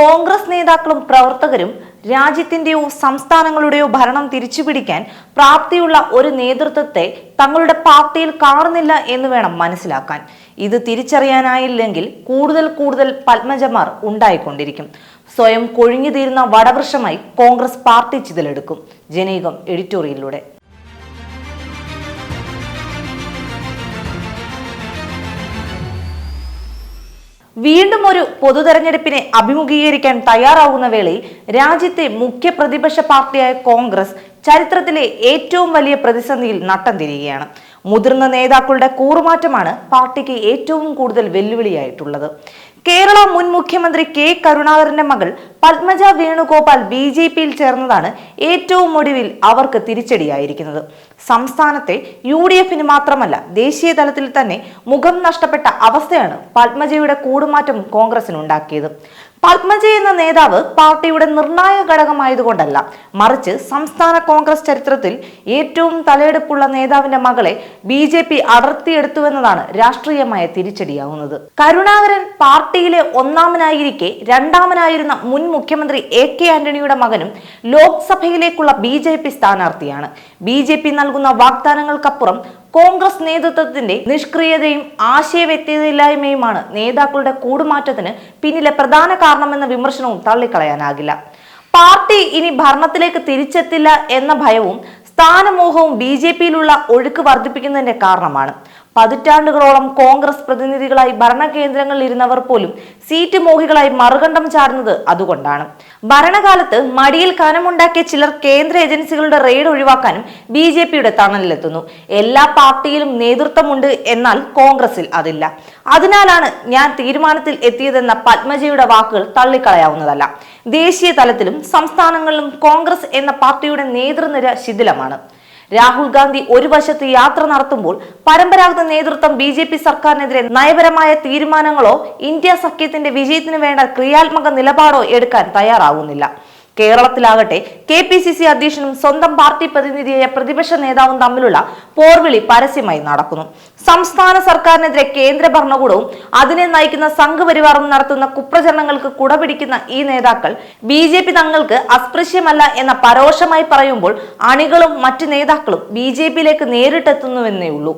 കോൺഗ്രസ് നേതാക്കളും പ്രവർത്തകരും രാജ്യത്തിന്റെയോ സംസ്ഥാനങ്ങളുടെയോ ഭരണം തിരിച്ചുപിടിക്കാൻ പ്രാപ്തിയുള്ള ഒരു നേതൃത്വത്തെ തങ്ങളുടെ പാർട്ടിയിൽ കാണുന്നില്ല എന്ന് വേണം മനസ്സിലാക്കാൻ. ഇത് തിരിച്ചറിയാനായില്ലെങ്കിൽ കൂടുതൽ കൂടുതൽ പത്മജമാർ ഉണ്ടായിക്കൊണ്ടിരിക്കും. സ്വയം കൊഴിഞ്ഞു തീരുന്ന വടവൃക്ഷമായി കോൺഗ്രസ് പാർട്ടി ചിതലെടുക്കും. ജനീകം എഡിറ്റോറിയലിലൂടെ. വീണ്ടും ഒരു പൊതു പൊതുതെരഞ്ഞെടുപ്പിനെ അഭിമുഖീകരിക്കാൻ തയ്യാറാവുന്ന വേളയിൽ രാജ്യത്തെ മുഖ്യ പ്രതിപക്ഷ പാർട്ടിയായ കോൺഗ്രസ് ചരിത്രത്തിലെ ഏറ്റവും വലിയ പ്രതിസന്ധിയിൽ നട്ടം തിരികുകയാണ് മുതിർന്ന നേതാക്കളുടെ കൂറുമാറ്റമാണ് പാർട്ടിക്ക് ഏറ്റവും കൂടുതൽ വെല്ലുവിളിയായിട്ടുള്ളത്. കേരള മുൻ മുഖ്യമന്ത്രി കെ കരുണാകരന്റെ മകൾ പത്മജ വേണുഗോപാൽ ബി ജെ പിയിൽ ചേർന്നതാണ് ഏറ്റവും ഒടുവിൽ അവർക്ക് തിരിച്ചടിയായിരിക്കുന്നത്. സംസ്ഥാനത്തെ യു ഡി എഫിന് മാത്രമല്ല ദേശീയ തലത്തിൽ തന്നെ മുഖം നഷ്ടപ്പെട്ട അവസ്ഥയാണ് പത്മജയുടെ കൂടുമാറ്റം കോൺഗ്രസിനുണ്ടാക്കിയത് പത്മജ എന്ന നേതാവ് പാർട്ടിയുടെ നിർണായക ഘടകമായതുകൊണ്ടല്ല മറിച്ച് സംസ്ഥാന കോൺഗ്രസ് ചരിത്രത്തിൽ ഏറ്റവും തലയെടുപ്പുള്ള നേതാവിന്റെ മകളെ ബി ജെ പി അടർത്തിയെടുത്തുവെന്നതാണ് രാഷ്ട്രീയമായ തിരിച്ചടിയാവുന്നത്. കരുണാകരൻ പാർട്ടിയിലെ ഒന്നാമനായിരിക്കെ രണ്ടാമനായിരുന്ന മുൻ മുഖ്യമന്ത്രി എ കെ ആന്റണിയുടെ മകനും ലോക്സഭയിലേക്കുള്ള ബി ജെ പി സ്ഥാനാർത്ഥിയാണ്. ബി ജെ പി നൽകുന്ന വാഗ്ദാനങ്ങൾക്കപ്പുറം കോൺഗ്രസ് നേതൃത്വത്തിന്റെ നിഷ്ക്രിയതയും ആശയവ്യക്തതയില്ലായ്മയുമാണ് നേതാക്കളുടെ കൂടുമാറ്റത്തിന് പിന്നിലെ പ്രധാന കാരണമെന്ന വിമർശനവും തള്ളിക്കളയാനാകില്ല. പാർട്ടി ഇനി ഭരണത്തിലേക്ക് തിരിച്ചെത്തില്ല എന്ന ഭയവും സ്ഥാനമോഹവും ബി ജെ പിയിലുള്ള ഒഴുക്ക് വർദ്ധിപ്പിക്കുന്നതിന്റെ കാരണമാണ്. പതിറ്റാണ്ടുകളോളം കോൺഗ്രസ് പ്രതിനിധികളായി ഭരണകേന്ദ്രങ്ങളിൽ ഇരുന്നവർ പോലും സീറ്റ് മോഹികളായി മറുകണ്ഠം ചാടുന്നത് അതുകൊണ്ടാണ്. ഭരണകാലത്ത് മടിയിൽ കനമുണ്ടാക്കിയ ചിലർ കേന്ദ്ര ഏജൻസികളുടെ റെയ്ഡ് ഒഴിവാക്കാനും ബി ജെ പിയുടെ തണലിലെത്തുന്നു. എല്ലാ പാർട്ടിയിലും നേതൃത്വമുണ്ട് എന്നാൽ കോൺഗ്രസിൽ അതില്ല. അതിനാലാണ് ഞാൻ തീരുമാനത്തിൽ എത്തിയതെന്ന പത്മജയുടെ വാക്കുകൾ തള്ളിക്കളയാവുന്നതല്ല. ദേശീയ തലത്തിലും സംസ്ഥാനങ്ങളിലും കോൺഗ്രസ് എന്ന പാർട്ടിയുടെ നേതൃനിര ശിഥിലമാണ്. രാഹുൽ ഗാന്ധി ഒരു വശത്ത് യാത്ര നടത്തുമ്പോൾ പരമ്പരാഗത നേതൃത്വം ബി ജെ പി സർക്കാരിനെതിരെ നയപരമായ തീരുമാനങ്ങളോ ഇന്ത്യ സഖ്യത്തിന്റെ വിജയത്തിന് വേണ്ട ക്രിയാത്മക നിലപാടോ എടുക്കാൻ തയ്യാറാവുന്നില്ല. കേരളത്തിലാകട്ടെ കെ പി സി സി അധ്യക്ഷനും സ്വന്തം പാർട്ടി പ്രതിനിധിയായ പ്രതിപക്ഷ നേതാവും തമ്മിലുള്ള പോർവിളി പരസ്യമായി നടക്കുന്നു. സംസ്ഥാന സർക്കാരിനെതിരെ കേന്ദ്ര ഭരണകൂടവും അതിനെ നയിക്കുന്ന സംഘപരിവാറും നടത്തുന്ന കുപ്രചരണങ്ങൾക്ക് കുടപിടിക്കുന്ന ഈ നേതാക്കൾ ബി ജെ പി തങ്ങൾക്ക് അസ്പൃശ്യമല്ല എന്ന പരോക്ഷമായി പറയുമ്പോൾ അണികളും മറ്റു നേതാക്കളും ബി ജെ പിയിലേക്ക് നേരിട്ടെത്തുന്നുവെന്നേ ഉള്ളൂ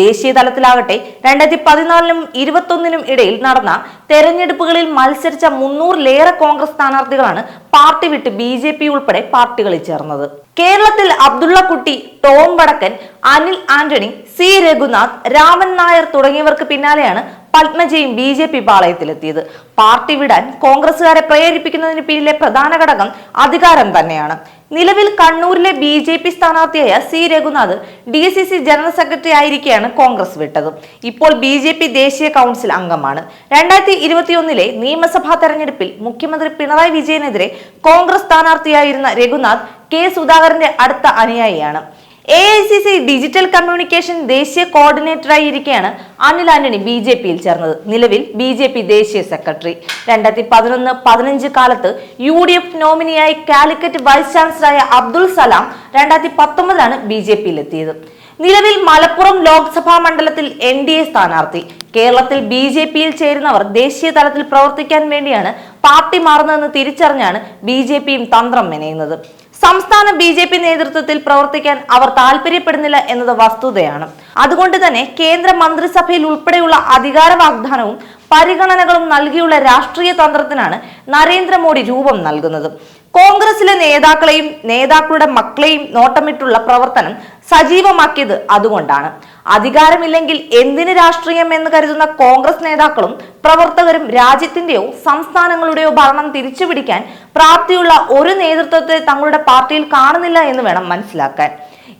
ദേശീയ തലത്തിലാകട്ടെ രണ്ടായിരത്തി പതിനാലിനും ഇരുപത്തൊന്നിനും ഇടയിൽ നടന്ന തെരഞ്ഞെടുപ്പുകളിൽ മത്സരിച്ച മുന്നൂറിലേറെ കോൺഗ്രസ് സ്ഥാനാർത്ഥികളാണ് പാർട്ടി വിട്ട് ബി ജെ പി ഉൾപ്പെടെ പാർട്ടികളിൽ ചേർന്നത്. കേരളത്തിൽ അബ്ദുള്ള കുട്ടി ടോം വടക്കൻ അനിൽ ആന്റണി സി രഘുനാഥ് രാമൻ നായർ തുടങ്ങിയവർക്ക് പിന്നാലെയാണ് പത്മജയും ബി ജെ പി പാളയത്തിലെത്തിയത്. പാർട്ടി വിടാൻ കോൺഗ്രസുകാരെ പ്രേരിപ്പിക്കുന്നതിന് പിന്നിലെ പ്രധാന ഘടകം അധികാരം തന്നെയാണ്. നിലവിൽ കണ്ണൂരിലെ B J P സ്ഥാനാർത്ഥിയായ C Raghunath D C C general secretary ആയിരിക്കെയാണ് Congress വിട്ടത്. ഇപ്പോൾ ബി ജെ പി ദേശീയ കൗൺസിൽ അംഗമാണ്. രണ്ടായിരത്തി ഇരുപത്തിയൊന്നിലെ നിയമസഭാ തെരഞ്ഞെടുപ്പിൽ മുഖ്യമന്ത്രി പിണറായി വിജയനെതിരെ കോൺഗ്രസ് സ്ഥാനാർത്ഥിയായിരുന്ന രഘുനാഥ് കെ സുധാകരന്റെ അടുത്ത അനുയായിയാണ്. A I C C digital communication ദേശീയ കോർഡിനേറ്ററായി ഇരിക്കെയാണ് അനിൽ ആന്റണി ബി ജെ പിയിൽ ചേർന്നത്. നിലവിൽ ബി ജെ പി ദേശീയ സെക്രട്ടറി രണ്ടായിരത്തി പതിനൊന്ന് പതിനഞ്ച് കാലത്ത് യു ഡി എഫ് നോമിനിയായി കാലിക്കറ്റ് വൈസ് ചാൻസലറായ അബ്ദുൾ സലാം രണ്ടായിരത്തി പത്തൊമ്പതിലാണ് ബി ജെ പിയിൽ എത്തിയത് നിലവിൽ മലപ്പുറം ലോക്സഭാ മണ്ഡലത്തിൽ എൻ ഡി എ സ്ഥാനാർത്ഥി. കേരളത്തിൽ ബി ജെ പിയിൽ ചേരുന്നവർ ദേശീയ തലത്തിൽ പ്രവർത്തിക്കാൻ വേണ്ടിയാണ് പാർട്ടി മാറുന്നതെന്ന് തിരിച്ചറിഞ്ഞാണ് ബി ജെ പിയും തന്ത്രം മെനയുന്നത്. സംസ്ഥാന ബി ജെ പി നേതൃത്വത്തിൽ പ്രവർത്തിക്കാൻ അവർ താല്പര്യപ്പെടുന്നില്ല എന്നത് വസ്തുതയാണ്. അതുകൊണ്ട് തന്നെ കേന്ദ്ര മന്ത്രിസഭയിൽ ഉൾപ്പെടെയുള്ള അധികാര വാഗ്ദാനവും പരിഗണനകളും നൽകിയുള്ള രാഷ്ട്രീയ തന്ത്രത്തിനാണ് നരേന്ദ്രമോദി രൂപം നൽകുന്നത്. കോൺഗ്രസിലെ നേതാക്കളെയും നേതാക്കളുടെ മക്കളെയും നോട്ടമിട്ടുള്ള പ്രവർത്തനം സജീവമാക്കിയത് അതുകൊണ്ടാണ്. അധികാരമില്ലെങ്കിൽ എന്തിന് രാഷ്ട്രീയം എന്ന് കരുതുന്ന കോൺഗ്രസ് നേതാക്കളും പ്രവർത്തകരും രാജ്യത്തിന്റെയോ സംസ്ഥാനങ്ങളുടെയോ ഭരണം തിരിച്ചുപിടിക്കാൻ പ്രാപ്തിയുള്ള ഒരു നേതൃത്വത്തെ തങ്ങളുടെ പാർട്ടിയിൽ കാണുന്നില്ല എന്ന് വേണം മനസ്സിലാക്കാൻ.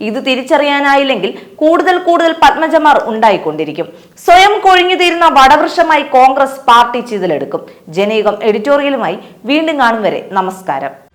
ഇത് തിരിച്ചറിയാനായില്ലെങ്കിൽ കൂടുതൽ കൂടുതൽ പത്മജമാർ ഉണ്ടായിക്കൊണ്ടിരിക്കും. സ്വയം കൊഴിഞ്ഞു തീരുന്ന വടവൃക്ഷമായി കോൺഗ്രസ് പാർട്ടി ചിതലെടുക്കും. ജനയുഗം എഡിറ്റോറിയലുമായി വീണ്ടും കാണും വരെ. നമസ്കാരം.